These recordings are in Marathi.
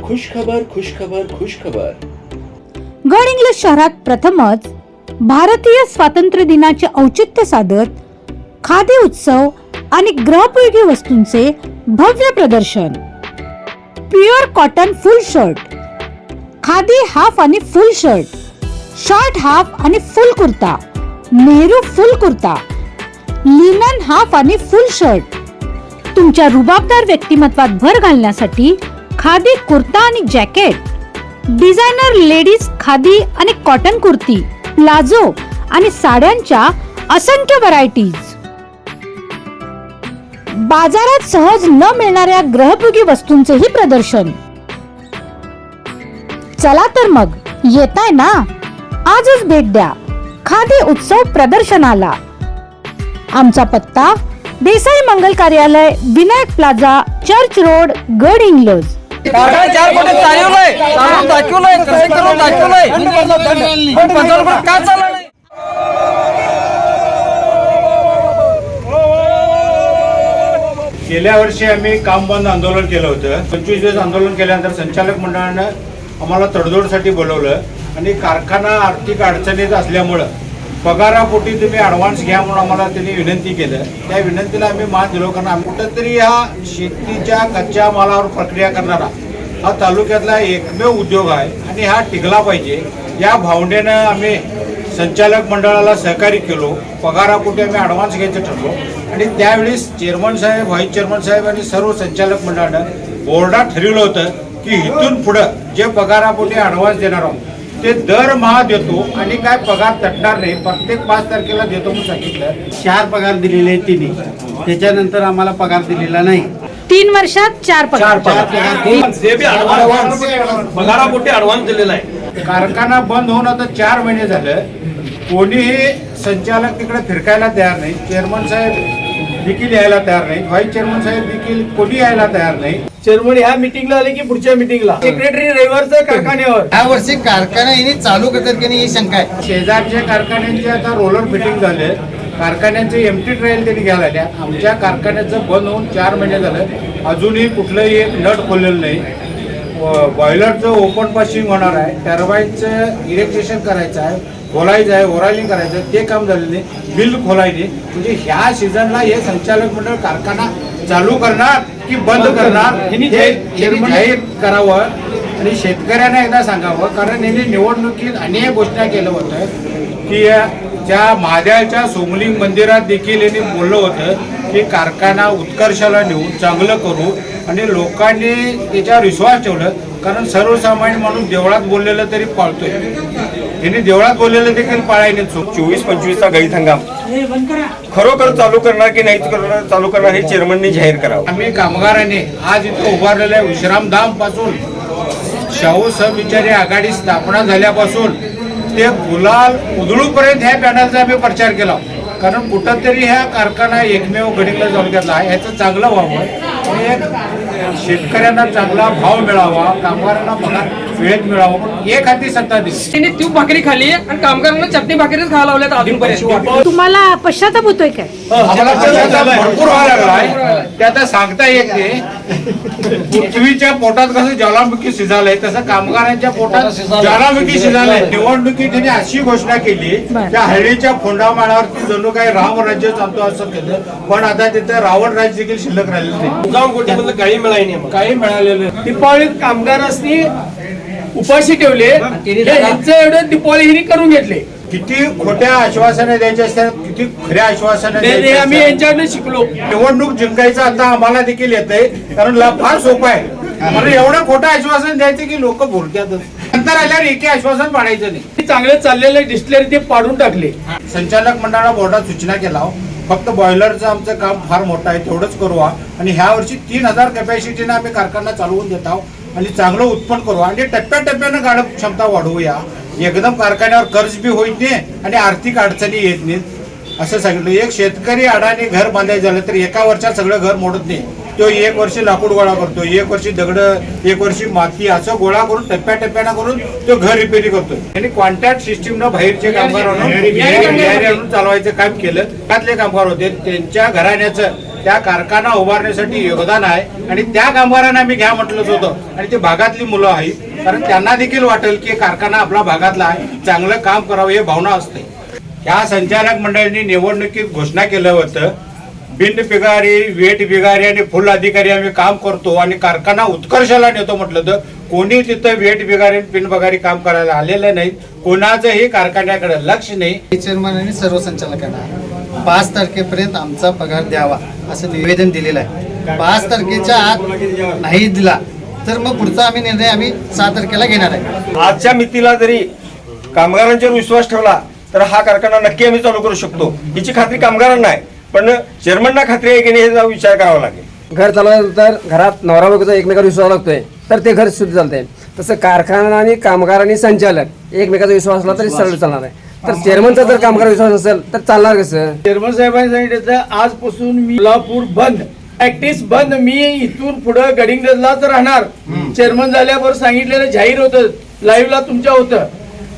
खुशखबर खुशखबर खुशखबर गडहिंग्लज शहरात प्रथमच भारतीय स्वातंत्र्य दिनाचे औचित्य साधत खादी उत्सव आणि ग्रहपयोगी वस्तूंचे भव्य प्रदर्शन. Pure cotton full shirt khadi half आणि फुल शर्ट शॉर्ट हाफ आणि full kurta. Nehru full kurta. Linen half आणि फुल शर्ट तुमच्या रुबाबदार व्यक्तिमत्वात भर घालण्यासाठी खादी कुर्ता आणि जॅकेट. डिझायनर लेडीज खादी आणि कॉटन कुर्ती प्लाझो आणि साड्यांच्या असंख्य व्हरायटीज बाजारात सहज न मिळणाऱ्या ग्रहभोगी वस्तूंचेही प्रदर्शन. चला तर मग येताय ना? आजच भेट द्या. खादी उत्सव प्रदर्शनाला. आमचा पत्ता देसाई मंगल कार्यालय विनायक प्लाझा चर्च रोड गड इंग्लज. चार कोटी चालवलंय दाखवलंय कसं करून दाखवलंय पंधरा रुपये का चाललं गेल्या वर्षी आम्ही काम बंद आंदोलन केलं होतं. पंचवीस दिवस आंदोलन केल्यानंतर संचालक मंडळानं आम्हाला तडजोडसाठी बोलवलं आणि कारखाना आर्थिक अडचणीत असल्यामुळं पगारापोटी तुम्ही ॲडव्हान्स घ्या म्हणून आम्हाला त्यांनी विनंती केलं. त्या विनंतीला आम्ही मान दिलो कारण आम्ही कुठंतरी हा शेतीच्या कच्च्या मालावर प्रक्रिया करणारा हा तालुक्यातला एकमेव उद्योग आहे आणि हा टिकला पाहिजे. या भावनेनं आम्ही संचालक मंडळाला सहकार्य केलो. पगारापोटी आम्ही ॲडव्हान्स घ्यायचं ठरलो. आणि त्यावेळेस चेअरमन साहेब व्हाईस चेअरमन साहेब आणि सर्व संचालक मंडळानं बोर्डात ठरवलं होतं की इथून पुढं जे पगारापोटी ॲडव्हान्स देणार आहोत ते दरमहा देतो आणि काय पगार तटणार नाही प्रत्येक पाच तारखेला देतो म्हणून सांगितलं. चार पगार दिलेले आहेत तिने. त्याच्यानंतर आम्हाला पगार दिलेला नाही. तीन वर्षात चार पगार. ते बी ऍडव्हान्स पगारापोटी ऍडव्हान्स दिलेला आहे. कारखाना बंद होऊन आता चार महिने झालं. कोणीही संचालक तिकडे फिरकायला तयार नाही. चेअरमन साहेब देखील यायला तयार नाही. व्हाईस चेअरमन साहेब देखील कोणी यायला तयार नाही. चेअरमन ह्या मिटिंगला आले की पुढच्या मिटिंगला सेक्रेटरी रविवारचं कारखान्यावर. या वर्षी कारखाना यांनी चालू करतात की नाही ही शंका आहे. शेजारच्या कारखान्यांचे आता रोलर फिटिंग झाले. कारखान्यांचे एमटी ट्रायल त्यांनी घ्यायला आल्या. आमच्या कारखान्याचं बंद होऊन चार महिने झालं. अजूनही कुठलंही एक नट खोललेलं नाही. बॉयलरचं ओपन पासिंग होणार आहे. टर्बाईनचं इलेक्ट्रिशन करायचं आहे. खोलायचं आहे ओरायलिंग करायचं ते काम झालेलं नाही. बिल खोलायचे. म्हणजे ह्या सीझनला हे संचालक मंडळ कारखाना चालू करणार की बंद करणार? जाहीर- करावं आणि शेतकऱ्यांना एकदा सांगावं कारण यांनी निवडणुकीत अनेक घोषणा केलं होतं की या- ज्या महादेवाच्या सोमलिंग मंदिरात देखील यांनी बोललं होतं की कारखाना उत्कर्षाला नेऊन चांगलं करू आणि लोकांनी त्याच्यावर विश्वास ठेवलं कारण सर्वसामान्य माणूस देवळात बोललेलं तरी पाळतोय. यांनी देवळात बोललेलं देखील पाळायने चूक चोवीस पंचवीसचा गळीत हंगाम. खरोखर चालू करणार की नाही करणार चालू करणार हे चेअरमनने जाहीर करावं. आम्ही कामगारांनी आज इथं उभारलेल्या विश्रामधामपासून शाहू सहविचारी आघाडी स्थापना झाल्यापासून ते गुलाल उधळूपर्यंत ह्या पॅनलचा आम्ही प्रचार केला. कारण कुठंतरी ह्या कारखाना एकमेव गडिंगला तालुक्यातला आहे ह्याचं चांगलं व्हावं. आणि एक शेतकऱ्यांना चांगला भाव मिळावा कामगारांना पगार वेळेत मिळावा म्हणून एक हाती सत्ता दिली. त्यांनी तूप भाकरी खाल्ली आणि कामगारांना चटणी भाकरीच खायला लावल्यात अजूनपर्यंत. तुम्हाला पश्चाताप होतोय काय? आम्हाला पश्चाताप भरपूर व्हायला लागलाय. ते आता सांगता येत नाही. पृथ्वीच्या पोटात कसं ज्वालामुखी शिजालंय तसं कामगारांच्या पोटात ज्वालामुखी शिजालंय. निवडणुकीत त्यांनी अशी घोषणा केली त्या हळदीच्या फोंडामाळावरती जणू काही राम राज्य चालतो असं केलं पण आता तिथे रावण राज्य देखील शिल्लक राहिलेलं नाही. जाऊन कोटी मधलं काही मिळाली नाही. काही मिळालेलं. दीपावलीत कामगारांनी उपाशी ठेवले. ह्यांचं एवढं दीपावली हिने करून घेतले. किती खोट्या आश्वासनं द्यायच्या असतात किती खऱ्या आश्वासनं आम्ही असतात. यांच्याकडनं शिकलो. निवडणूक जिंकायचं आता आम्हाला देखील येतंय कारण ला फार सोपं आहे. मला एवढं खोटं आश्वासन द्यायचं की लोक बोलतातच. नंतर आल्यावर एके आश्वासन पाडायचं नाही. चांगले चाललेले डिस्टिलरी ते पाडून टाकले. संचालक मंडळाला बोर्डात सूचना केला हो. फक्त बॉयलरचं आमचं काम फार मोठं आहे तेवढंच करू. आणि ह्या वर्षी तीन हजार कॅपॅसिटीनं आम्ही कारखाना चालवून देत आहोत. आणि चांगलं उत्पन्न करू. आणि टप्प्याटप्प्यानं गाडप क्षमता वाढवूया. एकदम कारखान्यावर कर्ज बी होईल नाही आणि आर्थिक अडचणी येत नाहीत असं सांगितलं. एक शेतकरी अडाणी घर बांधायचं झालं तर एका वर्षात सगळं घर मोडत नाही. तो एक वर्षी लाकूड गोळा करतो एक वर्षी दगड एक वर्षी माती असं गोळा करून टप्प्याटप्प्यानं करून तो घर रिपेरी करतो आणि कॉन्ट्रॅक्ट सिस्टीमनं बाहेरचे कामगार आणून चालवायचं काम केलं. त्यातले कामगार होते त्यांच्या घराण्याचं त्या कारखाना उभारण्यासाठी योगदान आहे आणि त्या कामगारांना आम्ही घ्या म्हटलंच होतं. आणि ते भागातली मुलं आहेत. कारण त्यांना देखील वाटेल की कारखाना आपला भागातला आहे. चांगलं काम करावं हे भावना असते. या संचालक मंडळाने निवडणुकीत घोषणा केलं होतं. बिंड बिगारी वेट बिगारी आणि फुल अधिकारी आम्ही काम करतो आणि कारखाना उत्कर्षाला नेतो म्हटलं तर कोणी तिथं वेट बिगारी बिन बिगारी काम करायला आलेलं नाही. कोणाचंही कारखान्याकडे लक्ष नाही. चेअरमन आणि सर्व संचालकांना. पाच तारखेपर्यंत आमचा पगार द्यावा असं निवेदन दिलेलं आहे. पाच तारखेच्या आत नाही दिला तर मग पुढचा आम्ही निर्णय आम्ही सहा तारखेला घेणार आहे. आजच्या मितीला जरी कामगारांच्यावर विश्वास ठेवला तर हा कारखाना नक्की आम्ही चालू करू शकतो. याची खात्री कामगारांना आहे पण चेअरमनना खात्री आहे की नाही हे विचार करावा लागेल. घर चालवायचं तर घरात नवरा बायकोचा एकमेकावर विश्वास लागतोय तर ते घर शुद्ध चालतंय. तसं कारखाना आणि कामगार आणि संचालक एकमेकाचा विश्वास असला तरी सरळ चालणार आहे. तर चेअरमनचा जर कामगार विश्वास असेल तर चालणार कसं? चेअरमन साहेबांनी सांगितलं आजपासून मी कोल्हापूर बंद. प्रॅक्टिस बंद. मी इथून पुढे गडिंग्लजलाच राहणार. चेअरमन झाल्यावर सांगितलेलं जाहीर होतं. लाईव्हला तुमच्या होतं.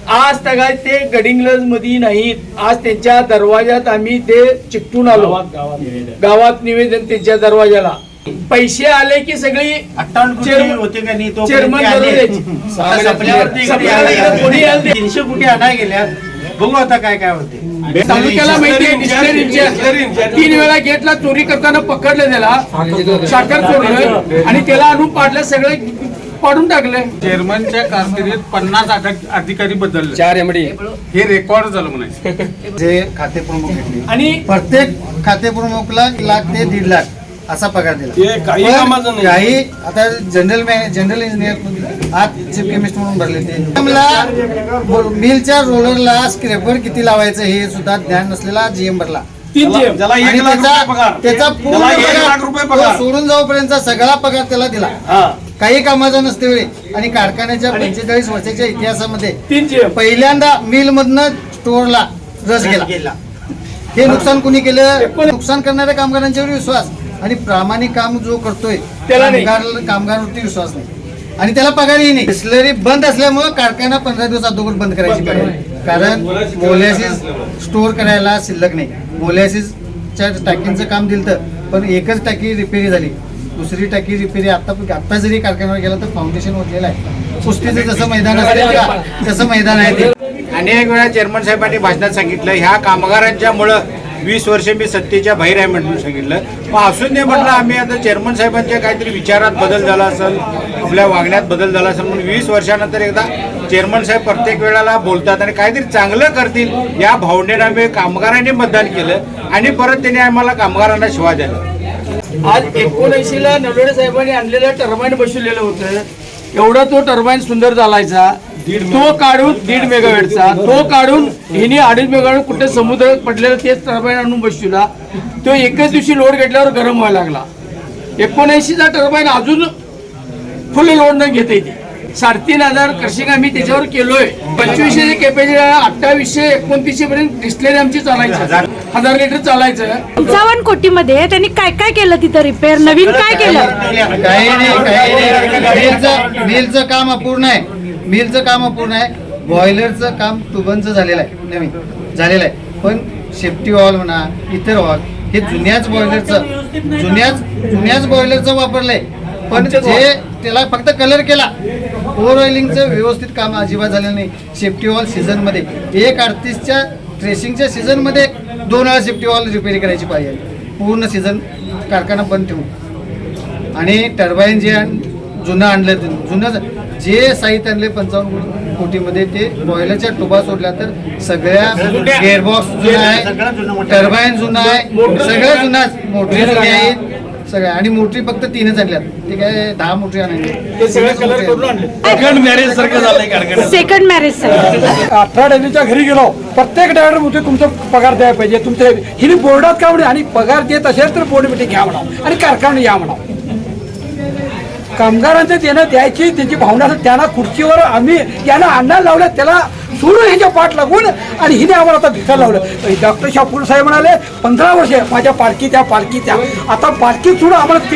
आज तगाय ते गडिंग्लजमध्ये नाहीत. आज त्यांच्या दरवाजात आम्ही ते चिकटून आलो. गावात निवेदन. त्यांच्या दरवाजाला पैसे आले की सगळी चेअरमन- कोणी. तीनशे कोटी आणाय गेल्या बघू आता काय काय होते. तालुक्याला माहिती आहे डिस्टरींच्या तीन वेळा गेटला चोरी करताना पकडलं त्याला. साखर चोरलं आणि त्याला आणून पाडलं सगळे पाडून टाकले. चेअरमनच्या कारकिर्दीत पन्नास अधिक- अधिकारी बदलले. चार एमडी हे रेकॉर्ड झालं म्हणायचं. जे खाते प्रमुख आणि प्रत्येक खाते प्रमुखला एक लाख ते दीड लाख असा पगार दिला. हे काही पण कामाचं नाही. काही आता जनरल जनरल इंजिनियर आज चीफ केमिस्ट म्हणून भरले ते. मला मिलच्या रोलरला स्क्रेपर किती लावायचं हे सुद्धा ज्ञान नसलेला जीएम भरला. एक त्याचा पूर्ण पगार सोडून जाऊपर्यंत सगळा पगार त्याला दिला. काही कामाचा नसते वेळी. आणि कारखान्याच्या पंचेचाळीस वर्षाच्या इतिहासामध्ये पहिल्यांदा मिल मधनं स्टोअरला रस गेला. हे नुकसान कुणी केलं? नुकसान करणाऱ्या कामगारांच्यावर विश्वास. आणि प्रामाणिक काम जो करतोय त्याला कामगारांवरती विश्वास नाही. आणि त्याला पगारही नाही. डिस्लरी बंद असल्यामुळे कारखाना पंधरा दिवस अगोदर बंद करायची पाहिजे कारण मोलॅसिस स्टोअर करायला शिल्लक नाही. मोलॅसिसच्या टाकींचं काम दिलं तर पण एकच टाकी रिपेरी झाली. दुसरी टाकी रिपेरी आता आता जरी कारखान्यावर गेला तर फाउंडेशन ओतलेलं आहे. कुस्तीचं जसं मैदान असतं तसं मैदान आहे ते. अनेक वेळा चेअरमन साहेबांनी भाषणात सांगितलं ह्या कामगारांच्या मुळे वीस वर्ष मी सत्तेच्या बाहेर आहे म्हणून सांगितलं. मग असून नाही म्हटलं आम्ही आता चेअरमन साहेबांच्या काहीतरी विचारात बदल झाला असेल आपल्या वागण्यात बदल झाला असेल म्हणून वीस वर्षानंतर एकदा चेअरमन साहेब प्रत्येक वेळेला बोलतात आणि काहीतरी चांगलं करतील या भावनेनं आम्ही कामगारांनी मतदान केलं आणि परत त्यांनी आम्हाला कामगारांना शिवा दिला. आज एकोणऐंशी ला साहेबांनी आणलेलं टर्बाईन बसवलेलं होतं. एवढा तो टर्बाईन सुंदर झालायचा. तो काढून दीड मेगावेटचा तो काढून हिने अडीच मेगावेट कुठे समुद्रात पडलेला तेच टर्बाईन आणून बसविला तो एकच दिवशी लोड घेतल्यावर गरम व्हायला लागला. एकोणऐंशीचा टर्बाईन अजून फुल लोड न घेता येते. साडेतीन हजार क्रशिंग आम्ही त्याच्यावर केलोय. पंचवीसशे कॅपॅसिटी अठ्ठावीसशे एकोणतीसशे पर्यंत डिस्टलरी आमची चालायचं. हजार लिटर चालायचं. पंचावन्न कोटीमध्ये त्यांनी काय काय केलं तिथं रिपेअर नवीन काय केलं? काही नाही काही नाही. काम अपूर्ण आहे. मिलचं काम अपूर्ण आहे बॉयलरचं काम तुबनचं झालेलं आहे नवीन झालेलं आहे. पण सेफ्टी वॉल म्हणा इतर वॉल हे जुन्याच बॉयलरचं जुन्याच जुन्याच बॉयलरचं वापरलंय. पण जे त्याला फक्त कलर केला ओव्हर ऑइलिंगचं व्यवस्थित काम अजिबात झालेलं नाही. सेफ्टी वॉल सीझनमध्ये एक अडतीसच्या ट्रेसिंगच्या सीझनमध्ये दोन वेळा सेफ्टी वॉल रिपेअर करायची पाहिजे पूर्ण सीझन कारखाना बंद ठेवून. आणि टर्बाईन जे जुनं आणलं जुनं जे साहित्य आणले पंचावन्न कोटीमध्ये ते बॉयलरच्या टुबा सोडल्या तर सगळ्या गेअरबॉक्स जुना आहे टर्बाईन जुना आहे सगळं जुनाच मोटरी जुनी आहेत सगळ्या आणि मोटरी फक्त तीनच आणल्यात. ते काय दहा मोटरी आणायची. ते सगळं कलर करून आणले सेकंड मॅरेज सारखं झालंय कारखान्यात सेकंड मॅरेज अठरा डेलीच्या घरी गेलो. प्रत्येक ड्रायव्हर म्हणतो तुमचा पगार द्यायला पाहिजे. तुमचे हिने बोर्डात का म्हणे आणि पगार देत असेल तर बोर्ड मिटिंग घ्या म्हणा. आणि कारखाना या म्हणा. कामगारांचं देणं द्यायची त्यांची भावना असेल त्यांना खुर्चीवर आम्ही यांना अण्णा लावलं त्याला सोडून ह्याच्या पाठ लागून आणि हिने आम्हाला आता भिसा लावलं. डॉक्टर शापूर साहेब म्हणाले पंधरा वर्ष माझ्या पालखी त्या पालखी त्या आता पालखीत सोडून आम्हाला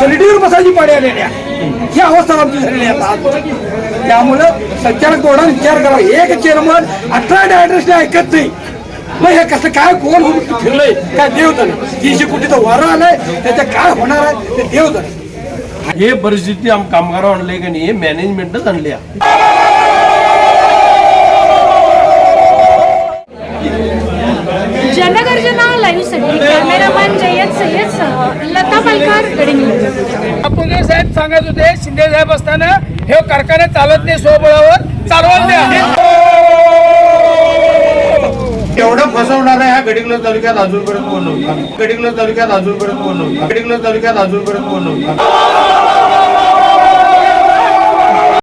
तिरडीवर बसायची पाडी आलेली आहे. ही अवस्था आमची झालेली आता. त्यामुळं संचालक बोर्डाने विचार करा. एक चेअरमन अठरा डायरेक्टर्सने ऐकत नाही. मग हे कसं काय कोण होऊन फिरलंय? काय देव जाणे तीनशे कोटीचं वारं आलंय. त्याचं काय होणार आहे? ते देव जाणे हे परिस्थिती आम कामगार आणले का नाही मॅनेजमेंटच आणली आहे. जनगर्जना लाईव्हसाठी कॅमेरामॅन लता जे साहेब सांगत होते शिंदे साहेब असताना हे कारखाने चालत नाही स्वबळावर चालवत द्या. एवढं फसवणारा ह्या गडिंग्लज तालुक्यात अजूनपर्यंत कोण नव्हता? गडिंग्लज तालुक्यात अजूनपर्यंत कोण नव्हता? गडिंग्लज तालुक्यात अजूनपर्यंत कोण नव्हता?